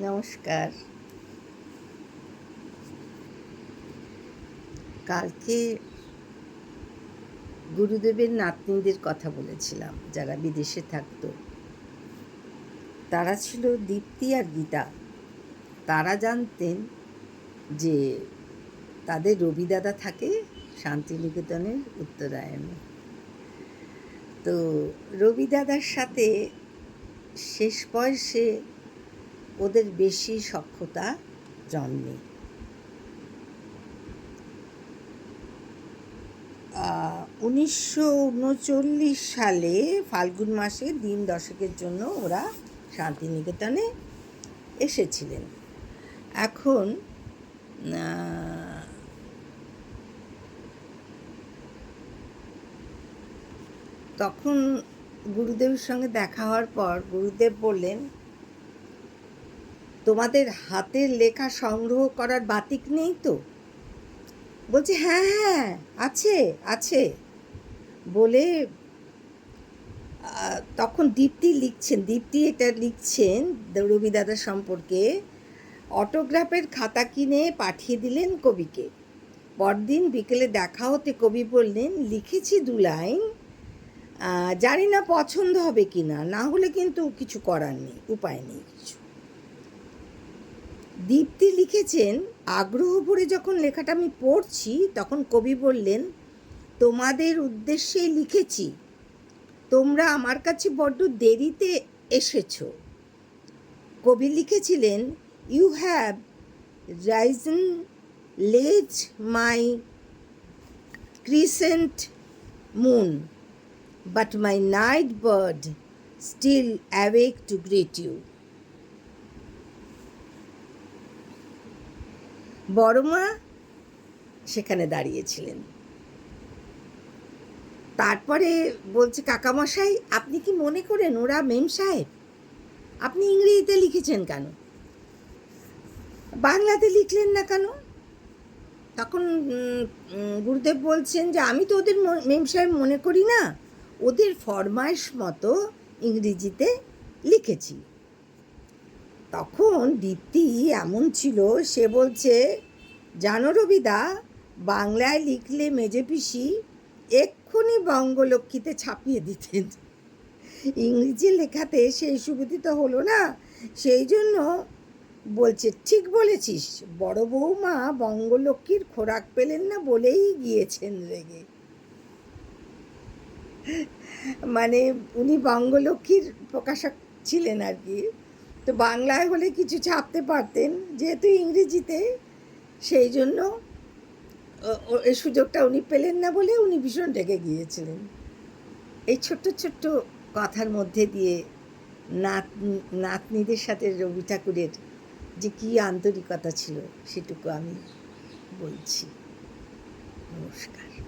নমস্কার। কালকে গুরুদেবের নাতনিদের কথা বলেছিলাম, যারা বিদেশে থাকতো। তারা ছিল দীপ্তি আর গীতা। তারা জানতেন যে তাদের রবিদাদা থাকে শান্তিনিকেতনের উত্তরায়ণে। তো রবিদাদার সাথে শেষ বয়সে ওদের বেশি সক্ষতা জন্মে। উনিশশো উনচল্লিশ সালে ফাল্গুন মাসে দিন দশকের জন্য ওরা শান্তিনিকেতনে এসেছিলেন। এখন তখন গুরুদেবের সঙ্গে দেখা হওয়ার পর গুরুদেব বললেন তোমাদের হাতের লেখা সংগ্রহ করার বাতিক নেই তো? বলছে হ্যাঁ হ্যাঁ আছে আছে। বলে তখন দীপ্তি লিখছেন, দীপ্তি এটা লিখছেন রবি দাদা সম্পর্কে, অটোগ্রাফের খাতা কিনে পাঠিয়ে দিলেন কবিকে। পরদিন বিকেলে দেখা হতে কবি বললেন, লিখেছি দু লাইন জানি না পছন্দ হবে কি না না হলে কিন্তু কিছু করার নেই, উপায় নেই কিছু। দীপ্তি লিখেছেন, আগ্রহ ভরে যখন লেখাটা আমি পড়ছি, তখন কবি বললেন, তোমাদের উদ্দেশ্যে লিখেছি। তোমরা আমার কাছে বড্ড দেরিতে এসেছ। কবি লিখেছিলেন you have risen lays my crescent moon but my night bird still still to to greet you. বড়মা সেখানে দাঁড়িয়েছিলেন। তারপরে বলছে, কাকামশাই, আপনি কি মনে করেন ওরা মেম সাহেব? আপনি ইংরেজিতে লিখেছেন কেন? বাংলাতে লিখলেন না কেন? তখন গুরুদেব বলছেন যে, আমি তো ওদের ম- মেম সাহেব মনে করি না। ওদের ফরমাইশ মতো ইংরেজিতে লিখেছি। তখন দীপ্তি এমন ছিল, সে বলছে, জানো রবিদা, বাংলায় লিখলে মেজে পিসি এক্ষুনি বঙ্গলক্ষ্মীতে ছাপিয়ে দিতেন। ইংরেজি লেখাতে সেই সুবিধিত হলো না, সেই জন্য বলছে, ঠিক বলেছিস, বড় বৌমা বঙ্গলক্ষ্মীর খোরাক পেলেন না বলেই গিয়েছেন রেগে। মানে উনি বঙ্গলক্ষ্মীর প্রকাশক ছিলেন আর কি। তো বাংলায় হলে কিছু ছাপতে পারতেন, যেহেতু ইংরেজিতে, সেই জন্য এই সুযোগটা উনি পেলেন না বলে উনি ভীষণ রেগে গিয়েছিলেন। এই ছোট্ট ছোট্ট কথার মধ্যে দিয়ে নাত, নাতনিদের সাথে রবি ঠাকুরের যে কী আন্তরিকতা ছিল, সেটুকু আমি বলছি। নমস্কার।